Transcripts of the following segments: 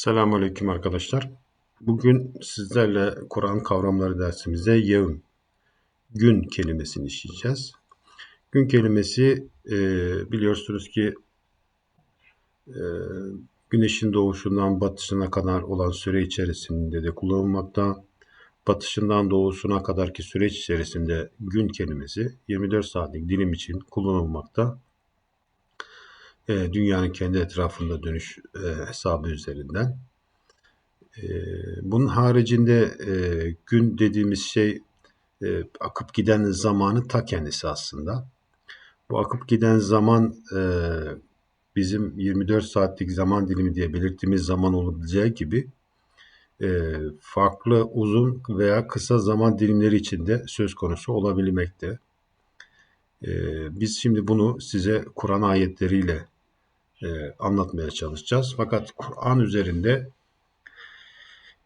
Selamünaleyküm arkadaşlar. Bugün sizlerle Kur'an kavramları dersimize yevm, gün kelimesini işleyeceğiz. Gün kelimesi e, biliyorsunuz ki e, güneşin doğuşundan batışına kadar olan süre içerisinde de kullanılmakta. Batışından doğusuna kadarki süreç içerisinde gün kelimesi 24 saatlik dilim için kullanılmakta. E, dünyanın kendi etrafında dönüş e, hesabı üzerinden. E, bunun haricinde e, gün dediğimiz şey e, akıp giden zamanın ta kendisi aslında. Bu akıp giden zaman e, bizim 24 saatlik zaman dilimi diye belirttiğimiz zaman olabileceği gibi e, farklı uzun veya kısa zaman dilimleri içinde söz konusu olabilmekte. E, biz şimdi bunu size Kur'an ayetleriyle e, anlatmaya çalışacağız. Fakat Kur'an üzerinde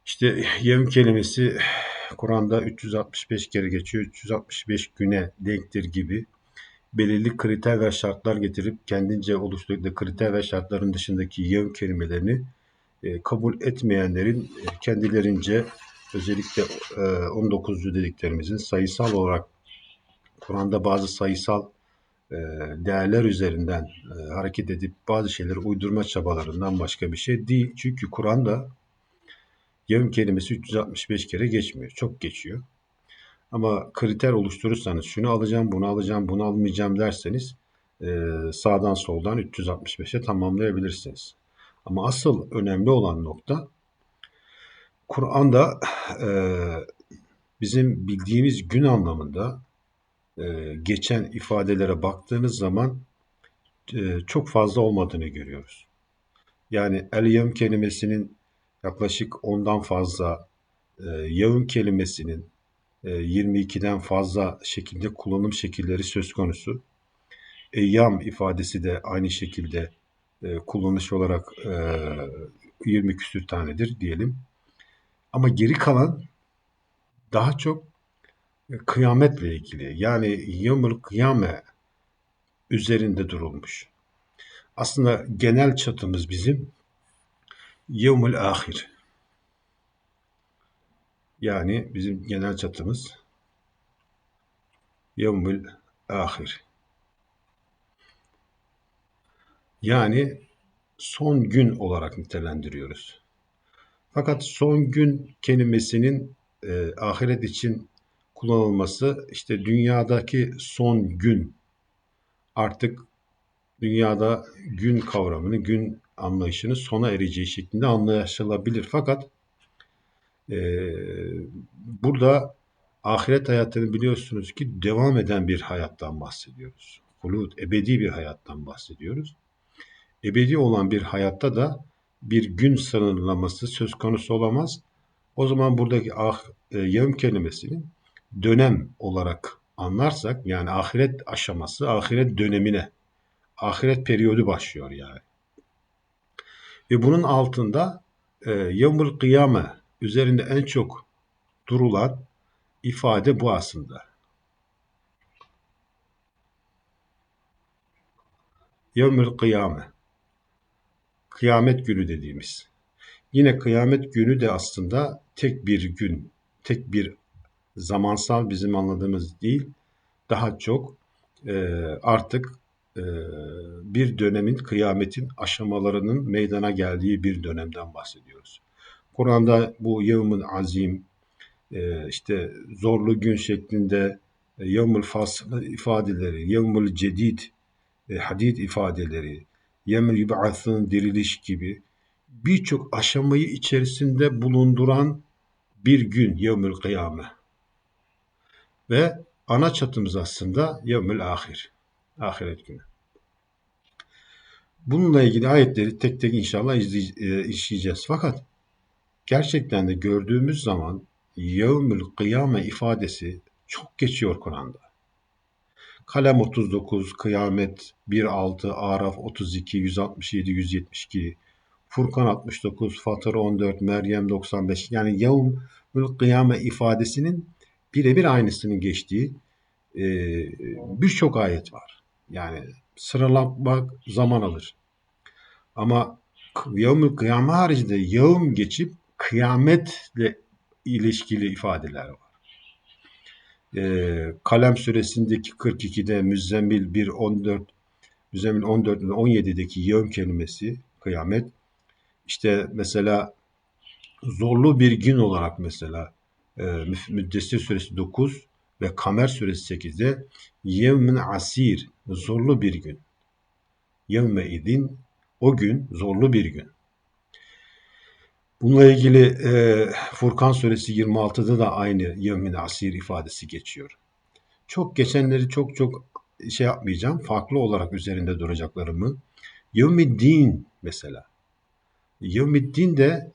işte yevm kelimesi Kur'an'da 365 kere geçiyor. 365 güne denktir gibi belirli kriter ve şartlar getirip kendince oluşturduğu kriter ve şartların dışındaki yevm kelimelerini e, kabul etmeyenlerin e, kendilerince özellikle e, 19. dediklerimizin sayısal olarak Kur'an'da bazı sayısal değerler üzerinden e, hareket edip bazı şeyleri uydurma çabalarından başka bir şey değil. Çünkü Kur'an'da yevm kelimesi 365 kere geçmiyor. Çok geçiyor. Ama kriter oluşturursanız şunu alacağım, bunu alacağım, bunu almayacağım derseniz e, sağdan soldan 365'e tamamlayabilirsiniz. Ama asıl önemli olan nokta Kur'an'da e, bizim bildiğimiz gün anlamında e, geçen ifadelere baktığınız zaman e, çok fazla olmadığını görüyoruz. Yani el kelimesinin yaklaşık ondan fazla, e, yevm kelimesinin e, 22'den fazla şekilde kullanım şekilleri söz konusu. Eyyam ifadesi de aynı şekilde e, kullanış olarak e, 20 küsür tanedir diyelim. Ama geri kalan daha çok kıyametle ilgili yani yevmül kıyame üzerinde durulmuş. Aslında genel çatımız bizim yevmül ahir. Yani bizim genel çatımız yevmül ahir. Yani son gün olarak nitelendiriyoruz. Fakat son gün kelimesinin e, ahiret için kullanılması işte dünyadaki son gün artık dünyada gün kavramını, gün anlayışını sona ereceği şeklinde anlaşılabilir. Fakat e, burada ahiret hayatını biliyorsunuz ki devam eden bir hayattan bahsediyoruz. Hulud, ebedi bir hayattan bahsediyoruz. Ebedi olan bir hayatta da bir gün sınırlaması söz konusu olamaz. O zaman buradaki ah, e, yevm kelimesinin dönem olarak anlarsak yani ahiret aşaması ahiret dönemine ahiret periyodu başlıyor yani. Ve bunun altında e, yevmül kıyame üzerinde en çok durulan ifade bu aslında. Yevmül kıyame. Kıyamet günü dediğimiz. Yine kıyamet günü de aslında tek bir gün, tek bir zamansal bizim anladığımız değil, daha çok e, artık e, bir dönemin kıyametin aşamalarının meydana geldiği bir dönemden bahsediyoruz. Kur'an'da bu yevmün azim, e, işte zorlu gün şeklinde e, yevmül fasl ifadeleri, yevmül cedid, e, hadid ifadeleri, yevmül yub'athın diriliş gibi birçok aşamayı içerisinde bulunduran bir gün yevmül kıyame. Ve ana çatımız aslında yevmül ahir. Ahiret günü. Bununla ilgili ayetleri tek tek inşallah e, işleyeceğiz. Fakat gerçekten de gördüğümüz zaman yevmül kıyame ifadesi çok geçiyor Kur'an'da. Kalem 39, Kıyamet 1.6, Araf 32, 167, 172, Furkan 69, Fatır 14, Meryem 95 yani yevmül kıyame ifadesinin birebir aynısının geçtiği e, birçok ayet var. Yani sıralamak zaman alır. Ama Yevmül kıyame haricinde yevm geçip kıyametle ilişkili ifadeler var. Ee, Kalem suresindeki 42'de Müzzemmil 1 14 Müzzemmil 14 ve 17'deki yevm kelimesi kıyamet işte mesela zorlu bir gün olarak mesela e, Müddessir suresi 9 ve Kamer suresi 8'de yevmin asir zorlu bir gün. Yevme idin o gün zorlu bir gün. Bununla ilgili e, Furkan suresi 26'da da aynı yevmin asir ifadesi geçiyor. Çok geçenleri çok çok şey yapmayacağım. Farklı olarak üzerinde duracaklarımı. Yevmiddin mesela. Yevmiddin de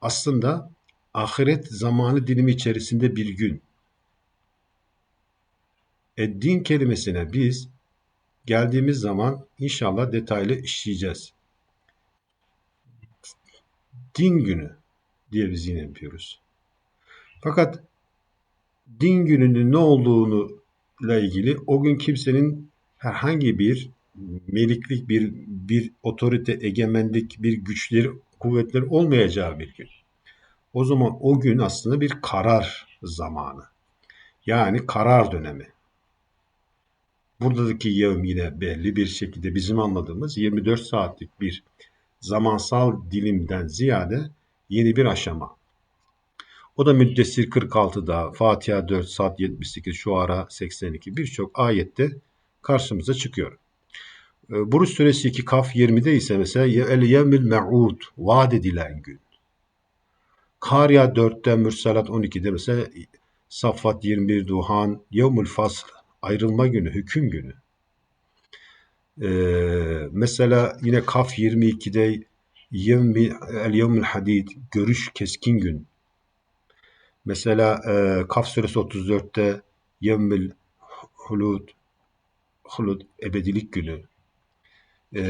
aslında ahiret zamanı dilimi içerisinde bir gün. Eddin kelimesine biz geldiğimiz zaman inşallah detaylı işleyeceğiz. Din günü diye biz yine yapıyoruz. Fakat din gününün ne olduğunu ile ilgili o gün kimsenin herhangi bir meliklik, bir bir otorite, egemenlik, bir güçleri, kuvvetleri olmayacağı bir gün. O zaman o gün aslında bir karar zamanı. Yani karar dönemi. Buradaki yevm yine belli bir şekilde bizim anladığımız 24 saatlik bir zamansal dilimden ziyade yeni bir aşama. O da Müddessir 46'da, Fatiha 4, Saat 78, Şuara 82 birçok ayette karşımıza çıkıyor. Ee, Buruş suresi 2 Kaf 20'de ise mesela el yevmil me'ud vaat edilen gün. Karya 4'te Mürselat 12'de mesela Saffat 21 Duhan yevmul fasl ayrılma günü, hüküm günü. Ee, mesela yine Kaf 22'de yevmi, el yevmül hadid görüş keskin gün. Mesela e, Kaf suresi 34'te yevmül hulud hulud ebedilik günü. E,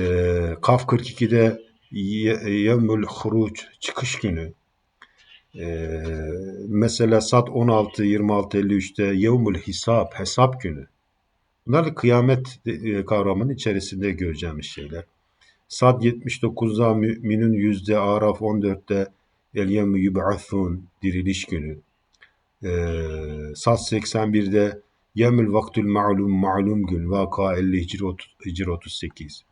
Kaf 42'de yevmül huruç çıkış günü. E, mesela Sat 16 26 53'te yevmül hisap hesap günü. Bunlar da kıyamet e, kavramının içerisinde göreceğimiz şeyler. Sad 79'da müminun yüzde Araf 14'te El yevmü yub'athun diriliş günü. Ee, Sad 81'de Yemül vaktül ma'lum ma'lum gün Vaka 50 Hicri, 30, Hicri 38.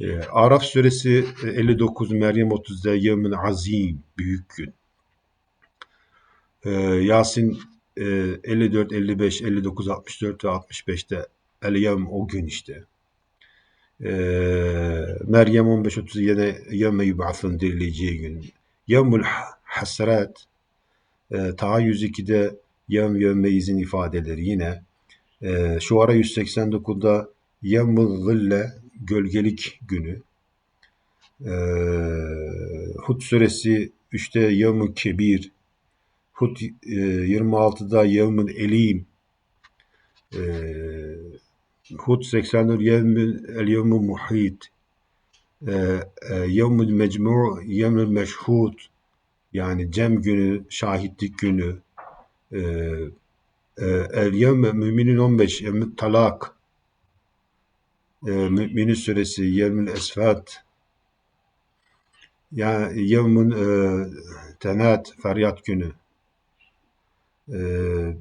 Ee, Araf suresi 59 Meryem 30'da Yevmül azim büyük gün. Ee, Yasin e, 54, 55, 59, 64 ve 65'te El Yevm o gün işte. Ee, Meryem 15, 30 yine yub'athun dirileceği gün. Yevmül hasret e, Taha 102'de Yevm Yevmeyiz'in ifadeleri yine. E, Şuara 189'da Yevmül Zille gölgelik günü. Hud suresi 3'te Yevmül Kebir. Hud e, 26'da Yevmül Elim. E, Hud 84 Yevmül El Yevmül Muhit. E, e, Yevmül Mecmu' Yevmül Meşhud yani cem günü, şahitlik günü, e, e, El Yevme Müminin 15, Yevmü Talak, e, Müminin suresi, Yevmül Esfat, yani Yevmün e, Tenat, Feryat günü. E,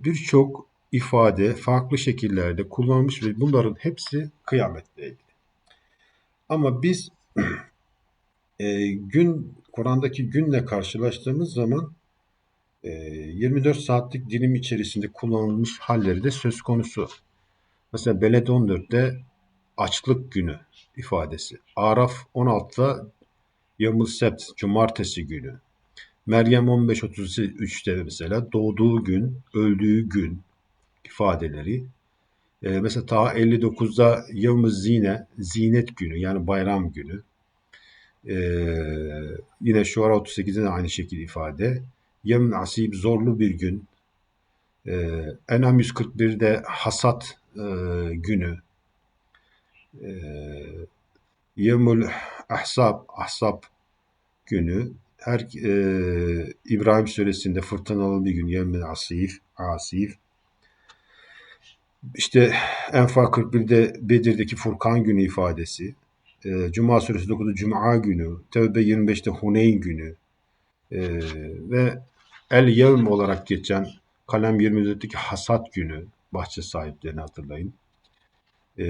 Birçok ifade farklı şekillerde kullanılmış ve bunların hepsi kıyametle ilgili. Ama biz e, gün Kur'an'daki günle karşılaştığımız zaman e, 24 saatlik dilim içerisinde kullanılmış halleri de söz konusu. Mesela Beled 14'te açlık günü ifadesi. Araf 16'da Yamıl Sebt, cumartesi günü. Meryem 15.33'te mesela doğduğu gün, öldüğü gün ifadeleri. Ee, mesela ta 59'da Yavmı Zine, zinet günü yani bayram günü. Ee, yine Şuara 38'de de aynı şekilde ifade. Yem nasib zorlu bir gün. Ee, Enam 141'de hasat e, günü. Ee, Yemul ahsab, ahsab günü. Her e, İbrahim suresinde fırtınalı bir gün. Yemul asif, asif. İşte Enfal 41'de Bedir'deki Furkan günü ifadesi. e, Cuma suresi 9'da Cuma günü, Tevbe 25'te Huneyn günü e, ve El Yevm olarak geçen Kalem 24'teki Hasat günü bahçe sahiplerini hatırlayın. E,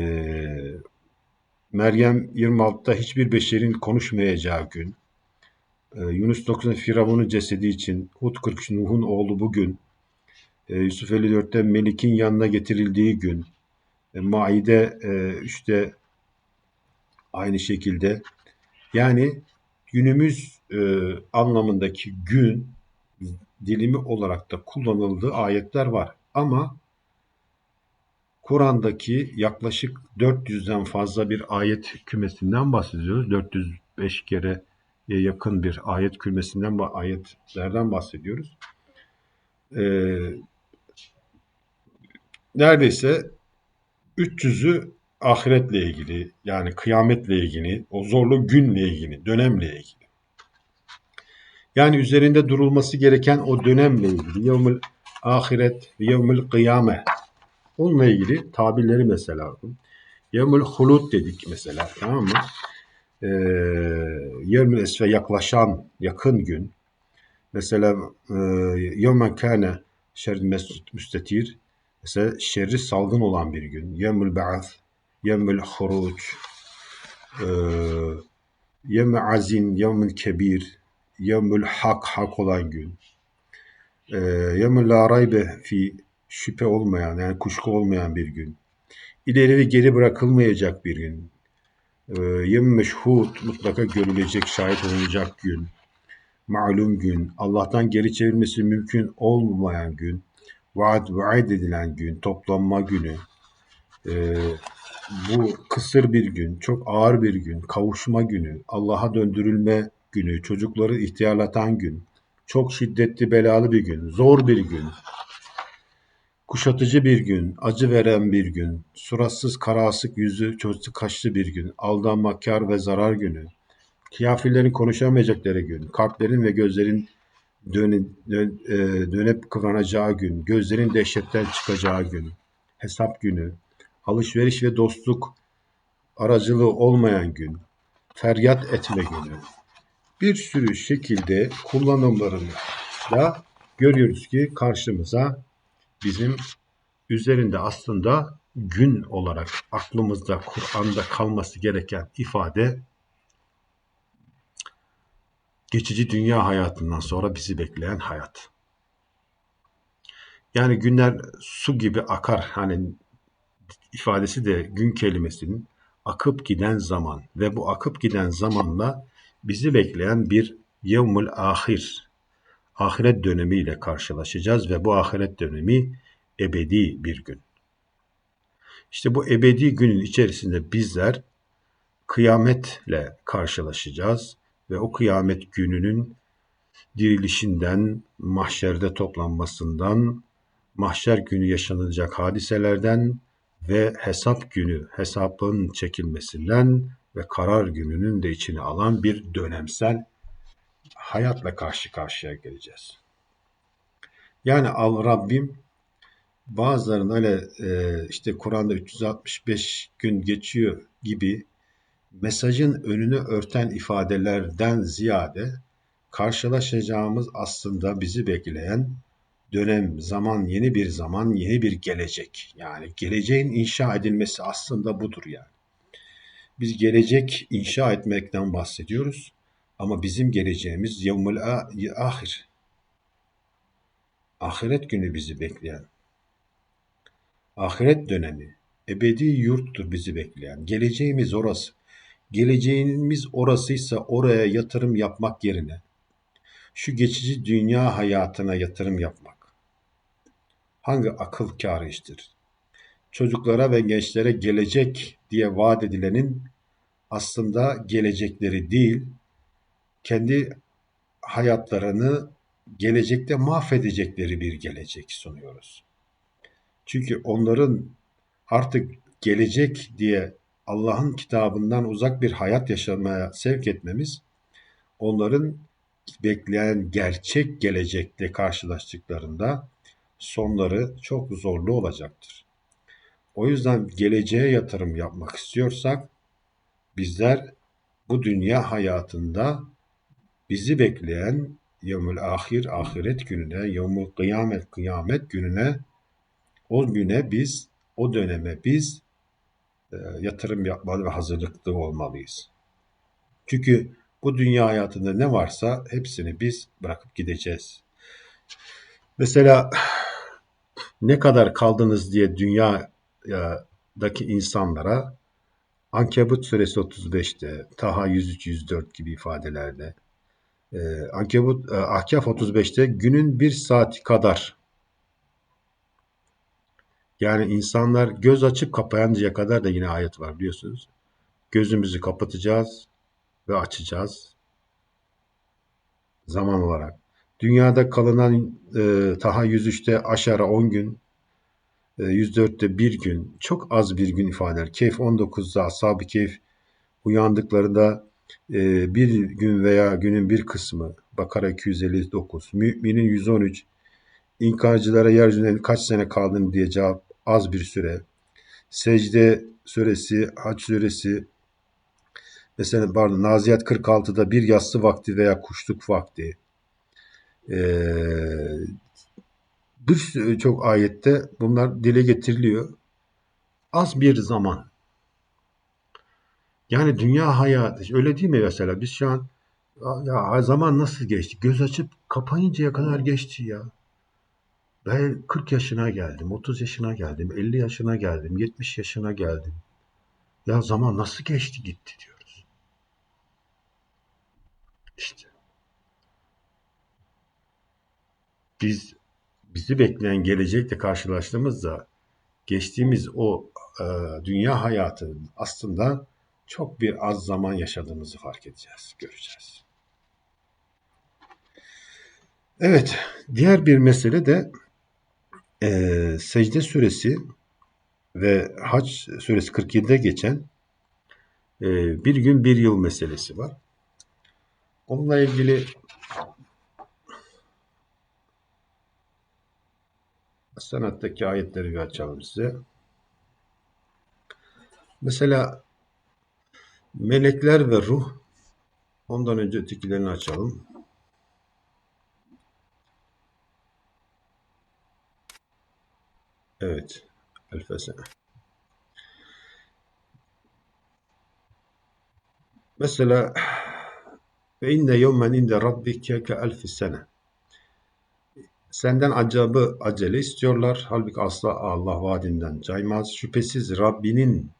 Meryem 26'da hiçbir beşerin konuşmayacağı gün. E, Yunus 9'da Firavun'un cesedi için, Hud 43 Nuh'un oğlu bugün, e, Yusuf 54'te Melik'in yanına getirildiği gün, e, Maide e, 3'te aynı şekilde. Yani günümüz e, anlamındaki gün dilimi olarak da kullanıldığı ayetler var. Ama Kur'an'daki yaklaşık 400'den fazla bir ayet kümesinden bahsediyoruz. 405 kere yakın bir ayet kümesinden ayetlerden bahsediyoruz. Ee, neredeyse 300'ü ahiretle ilgili yani kıyametle ilgili, o zorlu günle ilgili, dönemle ilgili. Yani üzerinde durulması gereken o dönemle ilgili. Yevmül ahiret ve yevmül kıyame. Onunla ilgili tabirleri mesela. Yevmül hulud dedik mesela tamam mı? Ee, yevmül esfe yaklaşan yakın gün. Mesela e, yevmen kâne şer müstetir. Mesela şerri salgın olan bir gün. Yevmül ba'ath. Yevmül huruc. E, azin. Yevmül kebir. Yevmül hak. Hak olan gün. E, yevmül la raybe fi şüphe olmayan yani kuşku olmayan bir gün. İleri ve geri bırakılmayacak bir gün. E, meşhud mutlaka görülecek, şahit olunacak gün malum gün, Allah'tan geri çevirmesi mümkün olmayan gün, vaat vaat edilen gün, toplanma günü, e, bu kısır bir gün, çok ağır bir gün, kavuşma günü, Allah'a döndürülme günü, çocukları ihtiyarlatan gün, çok şiddetli belalı bir gün, zor bir gün, kuşatıcı bir gün, acı veren bir gün, suratsız karasık yüzü çocuk kaşlı bir gün, aldanma, kar ve zarar günü, Kafirlerin konuşamayacakları gün, kalplerin ve gözlerin dön, dön, e, dönüp kıvranacağı gün, gözlerin dehşetten çıkacağı gün, hesap günü, alışveriş ve dostluk aracılığı olmayan gün, feryat etme günü. Bir sürü şekilde kullanımlarında görüyoruz ki karşımıza bizim üzerinde aslında gün olarak aklımızda Kur'an'da kalması gereken ifade geçici dünya hayatından sonra bizi bekleyen hayat. Yani günler su gibi akar. Hani ifadesi de gün kelimesinin akıp giden zaman ve bu akıp giden zamanla bizi bekleyen bir yevmul ahir, ahiret dönemiyle karşılaşacağız ve bu ahiret dönemi ebedi bir gün. İşte bu ebedi günün içerisinde bizler kıyametle karşılaşacağız ve o kıyamet gününün dirilişinden, mahşerde toplanmasından, mahşer günü yaşanacak hadiselerden ve hesap günü, hesabın çekilmesinden ve karar gününün de içine alan bir dönemsel hayatla karşı karşıya geleceğiz. Yani al Rabbim bazılarının öyle e, işte Kur'an'da 365 gün geçiyor gibi mesajın önünü örten ifadelerden ziyade karşılaşacağımız aslında bizi bekleyen dönem, zaman, yeni bir zaman, yeni bir gelecek. Yani geleceğin inşa edilmesi aslında budur yani. Biz gelecek inşa etmekten bahsediyoruz ama bizim geleceğimiz yevmul ahir. Ahiret günü bizi bekleyen. Ahiret dönemi, ebedi yurttur bizi bekleyen. Geleceğimiz orası geleceğimiz orasıysa oraya yatırım yapmak yerine şu geçici dünya hayatına yatırım yapmak hangi akıl kârı iştir? Çocuklara ve gençlere gelecek diye vaat edilenin aslında gelecekleri değil, kendi hayatlarını gelecekte mahvedecekleri bir gelecek sunuyoruz. Çünkü onların artık gelecek diye Allah'ın kitabından uzak bir hayat yaşamaya sevk etmemiz onların bekleyen gerçek gelecekte karşılaştıklarında sonları çok zorlu olacaktır. O yüzden geleceğe yatırım yapmak istiyorsak bizler bu dünya hayatında bizi bekleyen yevmül ahir ahiret gününe, yevmül kıyamet kıyamet gününe o güne biz, o döneme biz e, yatırım yapmalı ve hazırlıklı olmalıyız. Çünkü bu dünya hayatında ne varsa hepsini biz bırakıp gideceğiz. Mesela ne kadar kaldınız diye dünyadaki insanlara Ankebut suresi 35'te, Taha 103-104 gibi ifadelerde, e, Ankebut, Ahkaf 35'te günün bir saati kadar yani insanlar göz açıp kapayıncaya kadar da yine ayet var biliyorsunuz. Gözümüzü kapatacağız ve açacağız zaman olarak. Dünyada kalınan e, Taha 103'te aşağı 10 gün, e, 104'te 1 gün, çok az bir gün ifade eder. Keyf 19'da ashab-ı keyf uyandıklarında bir gün veya günün bir kısmı Bakara 259, Müminin 113, İnkarcılara yeryüzünde kaç sene kaldın diye cevap az bir süre. Secde suresi, Hac suresi, mesela pardon Naziyat 46'da bir yassı vakti veya kuşluk vakti. Ee, bir çok ayette bunlar dile getiriliyor. Az bir zaman. Yani dünya hayatı öyle değil mi mesela biz şu an ya zaman nasıl geçti? Göz açıp kapayıncaya kadar geçti ya. Ben 40 yaşına geldim, 30 yaşına geldim, 50 yaşına geldim, 70 yaşına geldim. Ya zaman nasıl geçti gitti diyoruz. İşte. Biz bizi bekleyen gelecekle karşılaştığımızda geçtiğimiz o e, dünya hayatının aslında çok bir az zaman yaşadığımızı fark edeceğiz, göreceğiz. Evet, diğer bir mesele de e, Secde suresi ve Hac suresi 47'de geçen e, bir gün bir yıl meselesi var. Onunla ilgili sanattaki ayetleri bir açalım size. Mesela melekler ve ruh ondan önce ötekilerini açalım. Evet. Alfa sene. Mesela ve inne yevmen inde rabbike ke elfi sene. Senden acabı acele istiyorlar. Halbuki asla Allah vaadinden caymaz. Şüphesiz Rabbinin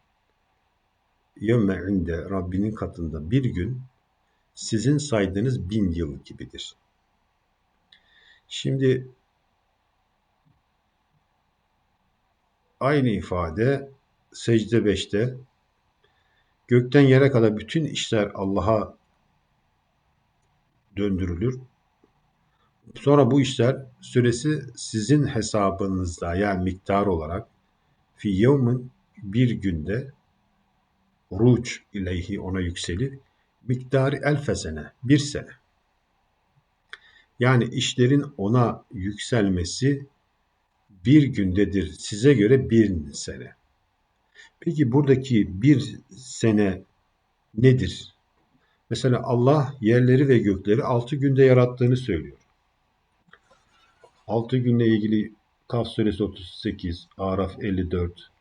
yevme Rabbinin katında bir gün sizin saydığınız bin yıl gibidir. Şimdi Aynı ifade secde 5'te gökten yere kadar bütün işler Allah'a döndürülür. Sonra bu işler süresi sizin hesabınızda yani miktar olarak fi yevmin bir günde ruç ileyhi ona yükselir. Miktarı elfe sene, bir sene. Yani işlerin ona yükselmesi bir gündedir. Size göre bir sene. Peki buradaki bir sene nedir? Mesela Allah yerleri ve gökleri altı günde yarattığını söylüyor. Altı günle ilgili Kaf suresi 38, Araf 54,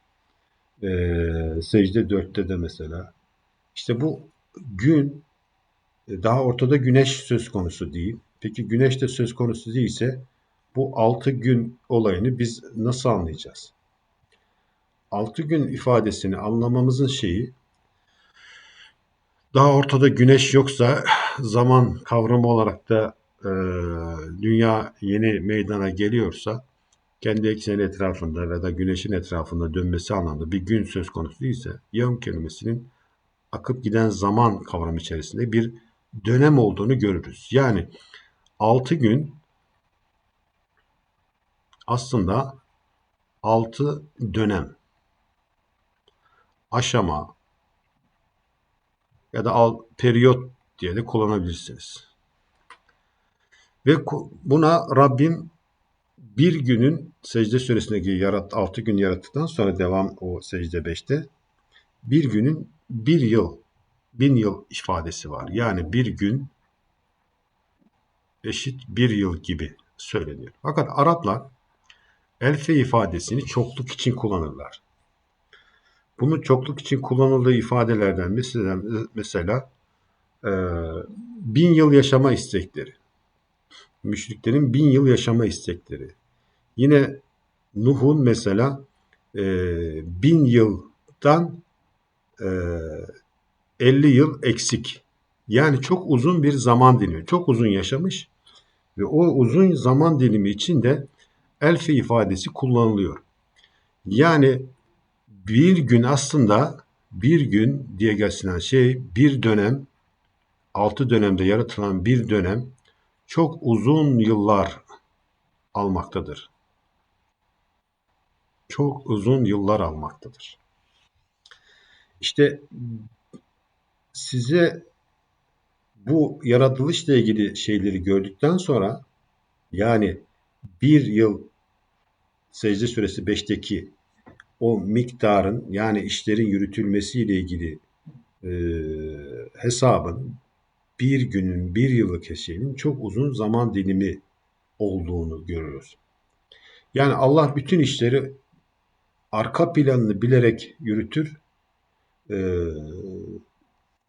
e, Secde 4'te de mesela. İşte bu gün e, daha ortada güneş söz konusu değil. Peki güneş de söz konusu değilse bu altı gün olayını biz nasıl anlayacağız? Altı gün ifadesini anlamamızın şeyi daha ortada güneş yoksa zaman kavramı olarak da e, dünya yeni meydana geliyorsa kendi ekseni etrafında ve da güneşin etrafında dönmesi anlamında bir gün söz konusu değilse yevm kelimesinin akıp giden zaman kavramı içerisinde bir dönem olduğunu görürüz. Yani 6 gün aslında altı dönem, aşama ya da al, periyot diye de kullanabilirsiniz. Ve buna Rabbim bir günün secde süresindeki yarat, altı gün yarattıktan sonra devam o secde beşte bir günün bir yıl bin yıl ifadesi var. Yani bir gün eşit bir yıl gibi söyleniyor. Fakat Araplar elfe ifadesini çokluk için kullanırlar. Bunun çokluk için kullanıldığı ifadelerden mesela, mesela e, bin yıl yaşama istekleri. Müşriklerin bin yıl yaşama istekleri. Yine Nuh'un mesela e, bin yıldan e, 50 yıl eksik. Yani çok uzun bir zaman dilimi. Çok uzun yaşamış ve o uzun zaman dilimi içinde elfe ifadesi kullanılıyor. Yani bir gün aslında bir gün diye gösteren şey bir dönem, altı dönemde yaratılan bir dönem çok uzun yıllar almaktadır. Çok uzun yıllar almaktadır. İşte size bu yaratılışla ilgili şeyleri gördükten sonra yani bir yıl secde suresi 5'teki o miktarın yani işlerin yürütülmesiyle ilgili e, hesabın bir günün, bir yıllık şeyin çok uzun zaman dilimi olduğunu görüyoruz. Yani Allah bütün işleri arka planını bilerek yürütür e,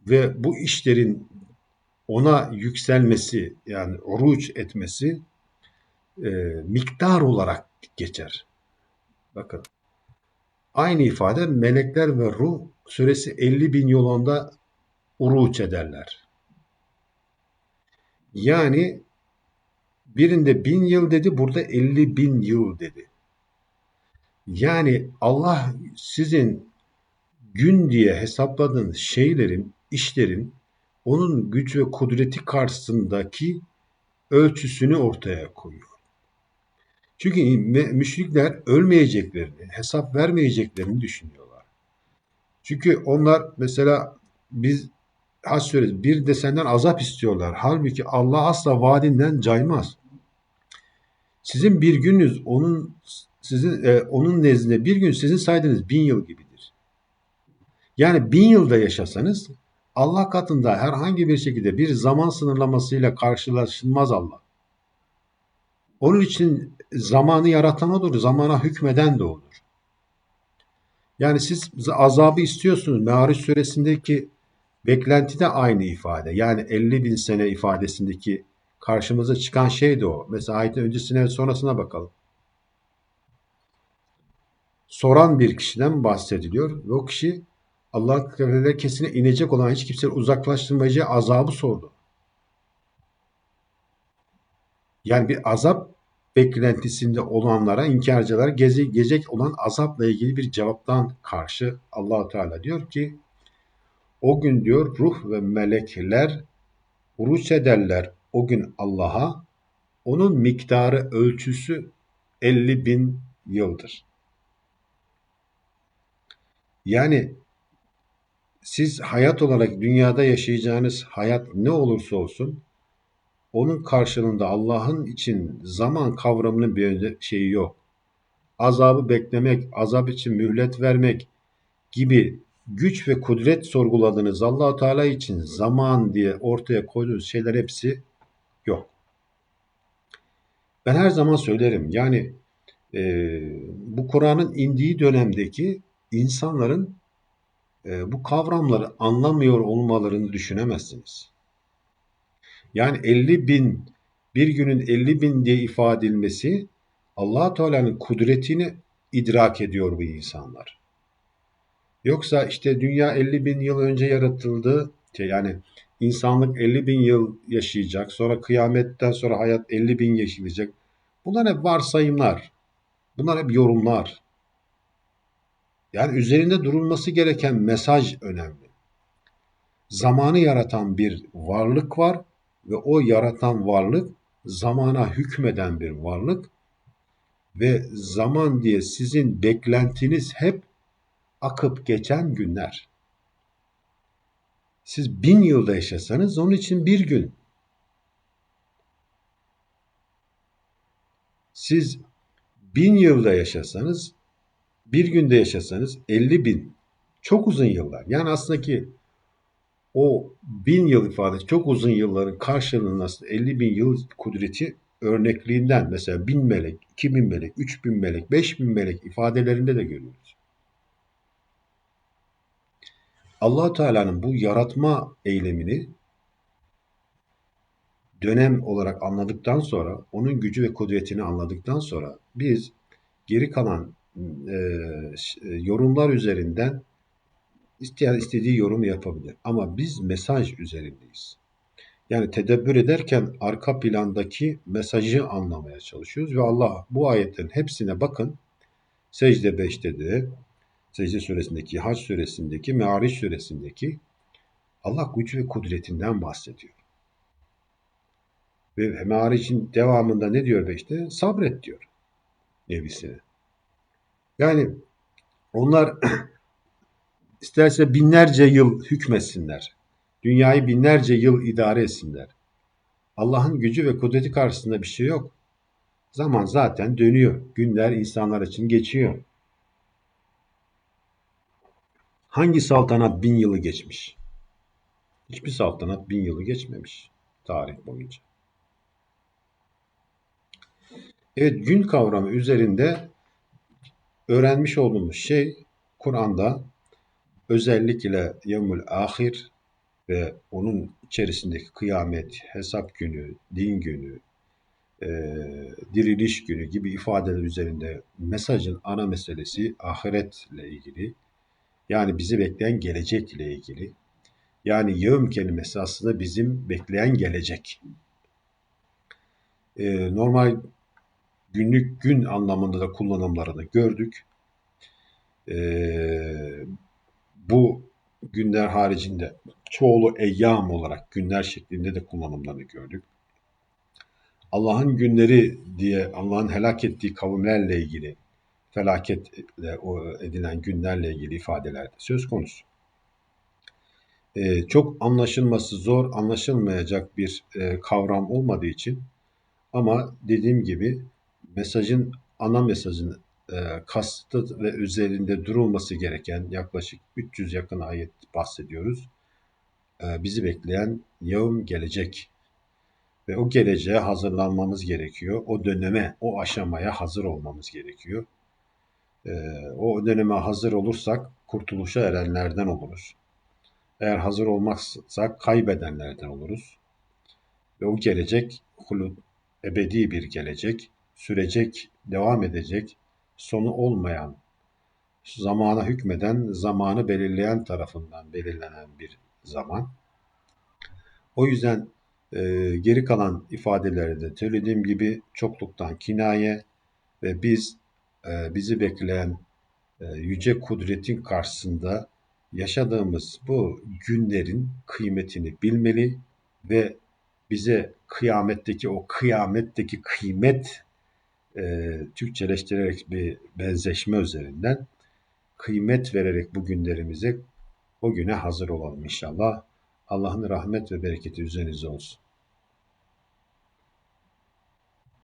ve bu işlerin ona yükselmesi yani oruç etmesi e, miktar olarak geçer. Bakın aynı ifade melekler ve ruh süresi 50 bin yolunda uruç ederler. Yani birinde bin yıl dedi burada 50 bin yıl dedi. Yani Allah sizin gün diye hesapladığınız şeylerin, işlerin onun güç ve kudreti karşısındaki ölçüsünü ortaya koyuyor. Çünkü müşrikler ölmeyeceklerini, hesap vermeyeceklerini düşünüyorlar. Çünkü onlar mesela biz Haç suresi bir de senden azap istiyorlar. Halbuki Allah asla vaadinden caymaz. Sizin bir gününüz onun sizin e, onun nezdinde bir gün sizin saydığınız bin yıl gibidir. Yani bin yılda yaşasanız Allah katında herhangi bir şekilde bir zaman sınırlamasıyla karşılaşılmaz Allah. Onun için zamanı yaratan odur, zamana hükmeden de odur. Yani siz azabı istiyorsunuz. Me'ariç suresindeki beklenti de aynı ifade. Yani 50 bin sene ifadesindeki karşımıza çıkan şey de o. Mesela ayetin öncesine ve sonrasına bakalım. Soran bir kişiden bahsediliyor ve o kişi Allah kesine inecek olan hiç kimseyi uzaklaştırmayacağı azabı sordu. Yani bir azap beklentisinde olanlara, inkarcılara geze, gelecek olan azapla ilgili bir cevaptan karşı allah Teala diyor ki o gün diyor ruh ve melekler uruç ederler o gün Allah'a onun miktarı ölçüsü 50 bin yıldır. Yani siz hayat olarak dünyada yaşayacağınız hayat ne olursa olsun onun karşılığında Allah'ın için zaman kavramının bir şeyi yok. Azabı beklemek, azap için mühlet vermek gibi güç ve kudret sorguladığınız allah Teala için zaman diye ortaya koyduğunuz şeyler hepsi yok. Ben her zaman söylerim yani e, bu Kur'an'ın indiği dönemdeki insanların e, bu kavramları anlamıyor olmalarını düşünemezsiniz. Yani 50 bin, bir günün 50 bin diye ifade edilmesi allah Teala'nın kudretini idrak ediyor bu insanlar. Yoksa işte dünya 50 bin yıl önce yaratıldı. Yani insanlık 50 bin yıl yaşayacak. Sonra kıyametten sonra hayat 50 bin yaşayacak. Bunlar hep varsayımlar. Bunlar hep yorumlar. Yani üzerinde durulması gereken mesaj önemli. Zamanı yaratan bir varlık var ve o yaratan varlık zamana hükmeden bir varlık ve zaman diye sizin beklentiniz hep akıp geçen günler. Siz bin yılda yaşasanız onun için bir gün. Siz bin yılda yaşasanız, bir günde yaşasanız elli bin. Çok uzun yıllar. Yani aslında ki o bin yıl ifadesi çok uzun yılların karşılığında aslında 50 bin yıl kudreti örnekliğinden mesela bin melek, iki bin melek, üç bin melek, beş bin melek ifadelerinde de görüyoruz. Allah Teala'nın bu yaratma eylemini dönem olarak anladıktan sonra, onun gücü ve kudretini anladıktan sonra biz geri kalan e, yorumlar üzerinden isteyen istediği yorumu yapabilir. Ama biz mesaj üzerindeyiz. Yani tedebbür ederken arka plandaki mesajı anlamaya çalışıyoruz ve Allah bu ayetlerin hepsine bakın. Secde 5'te de, Secde suresindeki, Hac suresindeki, Me'ariç suresindeki Allah güç ve kudretinden bahsediyor. Ve Me'aric'in devamında ne diyor 5'te? Sabret diyor nebisine. Yani onlar isterse binlerce yıl hükmetsinler. Dünyayı binlerce yıl idare etsinler. Allah'ın gücü ve kudreti karşısında bir şey yok. Zaman zaten dönüyor. Günler insanlar için geçiyor. Hangi saltanat bin yılı geçmiş? Hiçbir saltanat bin yılı geçmemiş tarih boyunca. Evet gün kavramı üzerinde öğrenmiş olduğumuz şey Kur'an'da özellikle Yevmül Ahir ve onun içerisindeki kıyamet, hesap günü, din günü, e, diriliş günü gibi ifadeler üzerinde mesajın ana meselesi ahiretle ilgili. Yani bizi bekleyen gelecekle ilgili. Yani yevm kelimesi aslında bizim bekleyen gelecek. E, normal günlük gün anlamında da kullanımlarını gördük. E, bu günler haricinde çoğulu eyyam olarak günler şeklinde de kullanımlarını gördük. Allah'ın günleri diye Allah'ın helak ettiği kavimlerle ilgili felaketle edilen günlerle ilgili ifadeler de söz konusu. Ee, çok anlaşılması zor, anlaşılmayacak bir e, kavram olmadığı için ama dediğim gibi mesajın ana mesajın e, kastı ve üzerinde durulması gereken yaklaşık 300 yakın ayet bahsediyoruz. E, bizi bekleyen yağım gelecek ve o geleceğe hazırlanmamız gerekiyor. O döneme, o aşamaya hazır olmamız gerekiyor. E, o döneme hazır olursak kurtuluşa erenlerden oluruz. Eğer hazır olmazsak kaybedenlerden oluruz. Ve o gelecek hulut, ebedi bir gelecek, sürecek, devam edecek, sonu olmayan, zamana hükmeden, zamanı belirleyen tarafından belirlenen bir zaman. O yüzden e, geri kalan ifadelerde söylediğim gibi çokluktan kinaye ve biz bizi bekleyen e, yüce kudretin karşısında yaşadığımız bu günlerin kıymetini bilmeli ve bize kıyametteki o kıyametteki kıymet e, Türkçeleştirerek bir benzeşme üzerinden kıymet vererek bu günlerimize o güne hazır olalım inşallah. Allah'ın rahmet ve bereketi üzerinize olsun.